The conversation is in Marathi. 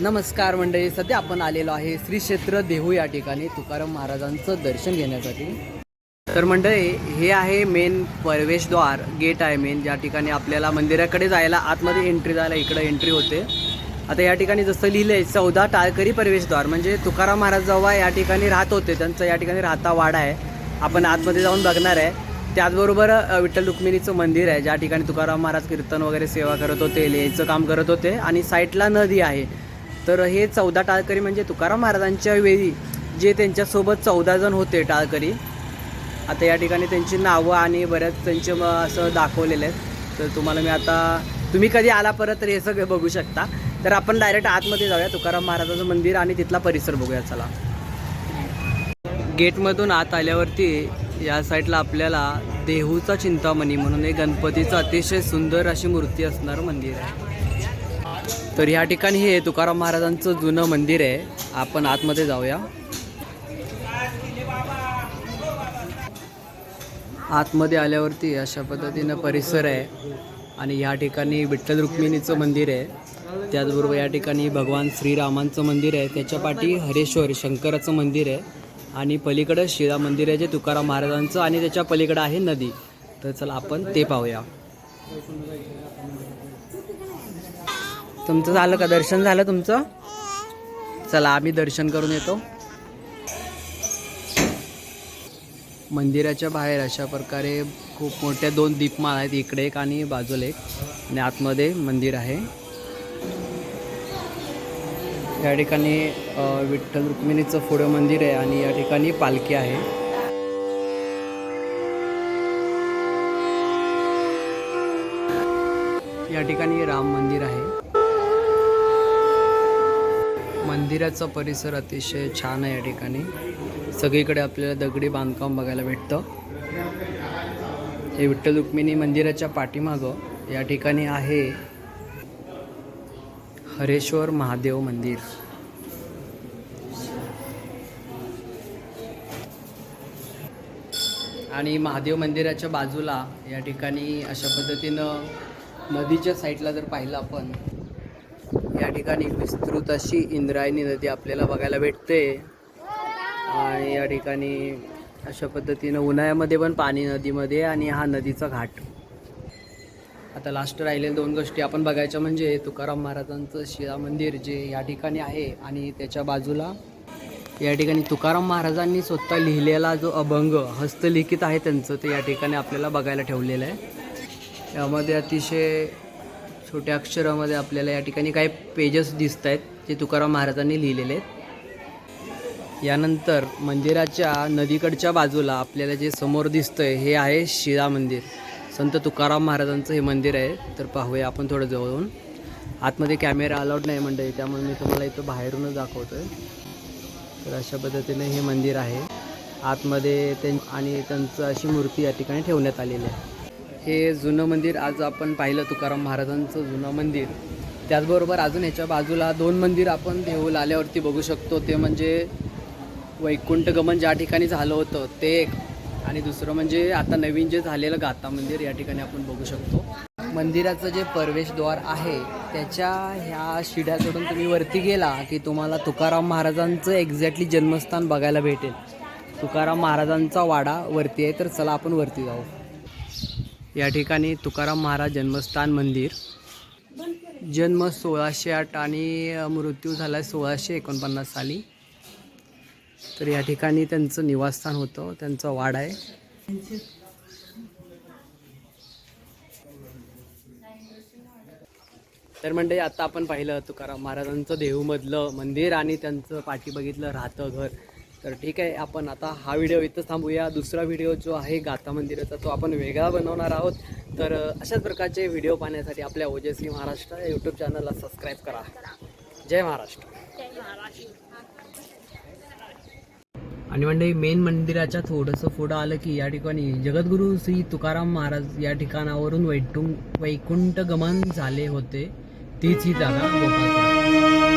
नमस्कार मंडळी सध्या आपण आलेलो आहे श्री क्षेत्र देहू या ठिकाणी तुकाराम महाराजांचं दर्शन घेण्यासाठी. तर मंडळी हे आहे मेन प्रवेशद्वार गेट आहे मेन ज्या ठिकाणी आपल्याला मंदिराकडे जायला आतमध्ये एंट्री जायला इकडं एंट्री होते. आता या ठिकाणी जसं लिहिलं आहे चौदा टाळकरी प्रवेशद्वार. म्हणजे तुकाराम महाराज जेव्हा या ठिकाणी राहत होते त्यांचं या ठिकाणी राहता वाडा आहे. आपण आतमध्ये जाऊन बघणार आहे. त्याचबरोबर विठ्ठल रुक्मिणीचं मंदिर आहे ज्या ठिकाणी तुकाराम महाराज कीर्तन वगैरे सेवा करत होते लिहायचं काम करत होते. आणि साईडला नदी आहे. तर हे चौदा टाळकरी म्हणजे तुकाराम महाराजांच्या वेळी जे त्यांच्यासोबत चौदा जण होते टाळकरी. आता या ठिकाणी त्यांची नावं आणि बऱ्याच त्यांचे मग असं दाखवलेले आहेत. तर तुम्हाला मी आता तुम्ही कधी आला परत तर हे सगळं बघू शकता. तर आपण डायरेक्ट आतमध्ये जाऊया. तुकाराम महाराजाचं मंदिर आणि तिथला परिसर बघूया. चला. गेटमधून आत आल्यावरती या साईडला आपल्याला देहूचा चिंतामणी म्हणून एक गणपतीचं अतिशय सुंदर अशी मूर्ती असणारं मंदिर आहे. तर ह्या ठिकाणी हे तुकाराम महाराजांचं जुनं मंदिर आहे. आपण आतमध्ये जाऊया. आतमध्ये आल्यावरती अशा पद्धतीनं परिसर आहे आणि ह्या ठिकाणी विठ्ठल रुक्मिणीचं मंदिर आहे. त्याचबरोबर या ठिकाणी भगवान श्रीरामांचं मंदिर आहे. त्याच्या पाठी हरेश्वर शंकराचं मंदिर आहे. आणि पलीकडं शिळा मंदिर आहे जे तुकाराम महाराजांचं आणि त्याच्या पलीकडं आहे नदी. तर चला आपण ते पाहूया. तुमचं झालं का? दर्शन झालं तुमचं? चला आम्ही दर्शन करून येतो. मंदिराच्या बाहेर अशा प्रकारे खूप मोठ्या दोन दीपमाळ आहेत इकडे एक आणि बाजूला एक. आणि आतमध्ये मंदिर आहे. या ठिकाणी विठ्ठल रुक्मिणीचं पुढं मंदिर आहे आणि या ठिकाणी पालखी आहे. या ठिकाणी राम मंदिर आहे. मंदिराचा परिसर अतिशय छान आहे या ठिकाणी. सगळीकडे आपल्याला दगडी बांधकाम बघायला भेटतं. हे विठ्ठल रुक्मिणी मंदिराच्या पाठीमागं या ठिकाणी आहे हरेश्वर महादेव मंदिर. आणि महादेव मंदिराच्या बाजूला या ठिकाणी अशा पद्धतीनं नदीच्या साईडला जर पाहिलं आपण या ठिकाणी विस्तृत अशी इंद्रायणी नदी आपल्याला बघायला भेटते. आणि या ठिकाणी अशा पद्धतीनं उन्हाळ्यामध्ये पण पाणी नदीमध्ये आणि हा नदीचा घाट. आता लास्ट राहिलेल्या दोन गोष्टी आपण बघायच्या म्हणजे तुकाराम महाराजांचं शिळा मंदिर जे या ठिकाणी आहे आणि त्याच्या बाजूला या ठिकाणी तुकाराम महाराजांनी स्वतः लिहिलेला जो अभंग हस्तलिखित आहे त्यांचं ते या ठिकाणी आपल्याला बघायला ठेवलेलं आहे. यामध्ये अतिशय छोट्या अक्षरामध्ये आपल्याला या ठिकाणी काही पेजेस दिसत आहेत जे तुकाराम महाराजांनी लिहिलेले आहेत. यानंतर मंदिराच्या नदीकडच्या बाजूला आपल्याला जे समोर दिसतंय हे आहे शिळा मंदिर. संत तुकाराम महाराजांचं हे मंदिर आहे. तर पाहूया आपण थोडं जवळून. आतमध्ये कॅमेरा अलाउड नाही मंडळी त्यामुळे मी तुम्हाला इथं बाहेरूनच दाखवतो आहे तर अशा पद्धतीने हे मंदिर आहे. आतमध्ये त्यां आणि त्यांचं अशी मूर्ती या ठिकाणी ठेवण्यात आलेली आहे. हे जुनं मंदिर आज आपण पाहिलं तुकाराम महाराजांचं जुनं मंदिर. त्याचबरोबर अजून ह्याच्या बाजूला दोन मंदिर आपण देऊळ आल्यावरती बघू शकतो. ते म्हणजे वैकुंठ गमन ज्या ठिकाणी झालं होतं ते एक. आणि दुसरं म्हणजे आता नवीन जे झालेलं गाथा मंदिर या ठिकाणी आपण बघू शकतो. मंदिराचं जे प्रवेशद्वार आहे त्याच्या ह्या शिड्या चढून तुम्ही वरती गेला की तुम्हाला तुकाराम महाराजांचं एक्झॅक्टली जन्मस्थान बघायला भेटेल. तुकाराम महाराजांचा वाडा वरती आहे तर चला आपण वरती जाऊ. या ठिकाणी तुकाराम महाराज जन्मस्थान मंदिर. जन्म सोळाशे आठ आणि मृत्यू झाला आहे सोळाशे एकोणपन्नास साली. तर या ठिकाणी त्यांचं निवासस्थान होतं त्यांचा वाडा आहे. तर म्हणजे आता आपण पाहिलं तुकाराम महाराजांचं देहूमधलं मंदिर आणि त्यांचं पाठी बघितलं राहतं घर. तर ठीक आहे आपण आता हा व्हिडिओ इथंच थांबूया. दुसरा व्हिडिओ जो आहे गाथा मंदिराचा तो आपण वेगळा बनवणार आहोत. तर अशाच प्रकारचे व्हिडिओ पाहण्यासाठी आपल्या ओजस्वी महाराष्ट्र या यूट्यूब चॅनलला सबस्क्राईब करा. जय महाराष्ट्र. आणि म्हणजे मेन मंदिराच्या थोडंसं पुढं आलं की या ठिकाणी जगद्गुरू श्री तुकाराम महाराज या ठिकाणावरून वैटुंग वैकुंठ गमन झाले होते. तीच ही जागा गोपाळ